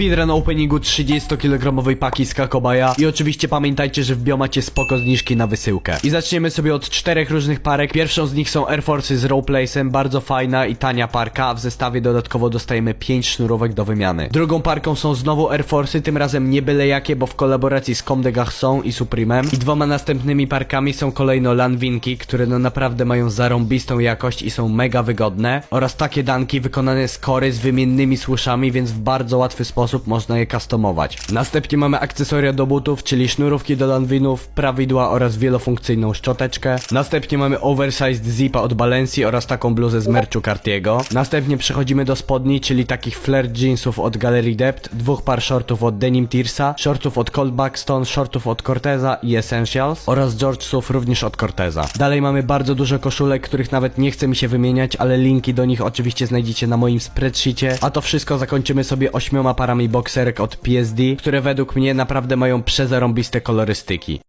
Speedrun openingu 30-kilogramowej paki z Kakobaja i oczywiście pamiętajcie, że w bio macie spoko zniżki na wysyłkę. I zaczniemy sobie od czterech różnych parek. Pierwszą z nich są Air Force'y z roleplaysem, bardzo fajna i tania parka, a w zestawie dodatkowo dostajemy 5 sznurówek do wymiany. Drugą parką są znowu Air Force'y, tym razem nie byle jakie, bo w kolaboracji z Comme des i Supremem. I dwoma następnymi parkami są kolejno Lanwinki, które no naprawdę mają zarąbistą jakość i są mega wygodne. Oraz takie danki wykonane z kory z wymiennymi słuszami, więc w bardzo łatwy sposób można je customować. Następnie mamy akcesoria do butów, czyli sznurówki do lanwinów, prawidła oraz wielofunkcyjną szczoteczkę. Następnie mamy oversized zipa od Balenci oraz taką bluzę z merchu Cartiego. Następnie przechodzimy do spodni, czyli takich flared jeansów od Galerii Dept, dwóch par shortów od Denim Tearsa, shortów od Cold shortów od Corteza i Essentials oraz Georgesów również od Corteza. Dalej mamy bardzo dużo koszulek, których nawet nie chce mi się wymieniać, ale linki do nich oczywiście znajdziecie na moim spreadsheetie, a to wszystko zakończymy sobie ośmioma parami bokserek od PSD, które według mnie naprawdę mają przezarąbiste kolorystyki.